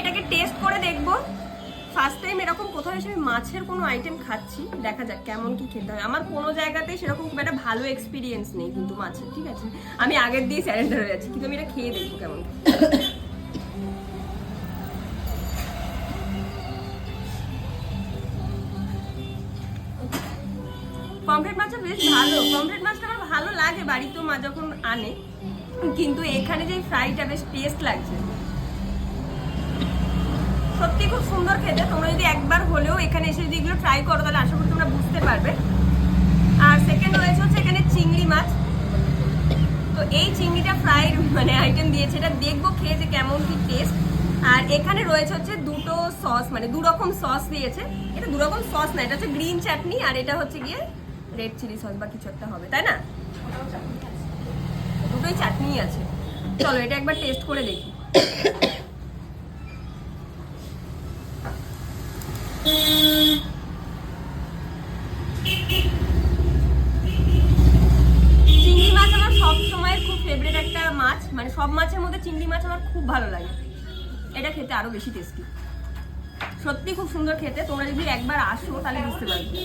এটাকে টেস্ট করে দেখব। ফার্স্ট টাইম এরকম কোথাও এসে আমি মাছের কোনো আইটেম খাচ্ছি, দেখা যাক কেমন কি খেতে হয়। আমার কোনো জায়গাতেই সেরকম খুব একটা ভালো এক্সপিরিয়েন্স নেই কিন্তু মাছের, ঠিক আছে? আমি আগের দিয়ে স্যারেন্ডার হয়ে যাচ্ছি, কিন্তু আমি এটা খেয়ে দেখব কেমন পমফ্রেট মাছটা বেশ ভালো। পমফ্রেট মাছটা আমার ভালো লাগে, বাড়িতেও মা যখন আনে, কিন্তু এখানে যে ফ্রাইটা বেশ টেস্ট লাগছে। সুন্দর খেতে। তোমরা যদি একবার হলেও এখানে এসে যদি এগুলো ট্রাই করো, তাহলে আশা করি তোমরা বুঝতে পারবে। আর সেকেন্ড রয়েছে হচ্ছে এখানে চিংড়ি মাছ। তো এই চিংড়িটা ফ্রাইড মানে আইটেম দিয়েছে। এটা দেখব খেয়ে যে কেমন কি টেস্ট আর এখানে রয়েছে হচ্ছে দুটো সস মানে দু রকম সস দিয়েছে। এটা দু রকম সস না, এটা হচ্ছে গ্রিন চাটনি আর এটা হচ্ছে গিয়ে রেড চিলি সস বা কিছু একটা হবে, তাই না? দুটোই চাটনি আছে। চলো এটা একবার টেস্ট করে দেখি চিংড়ি মাছ আমার সব সময় খুব ফেভারিট একটা মাছ মানে সব মাছের মধ্যে চিংড়ি মাছ আমার খুব ভালো লাগে। এটা খেতে আরও বেশি টেস্টি সত্যি খুব সুন্দর খেতে, তোমরা যদি একবার আসো তাহলে বুঝতে পারবে।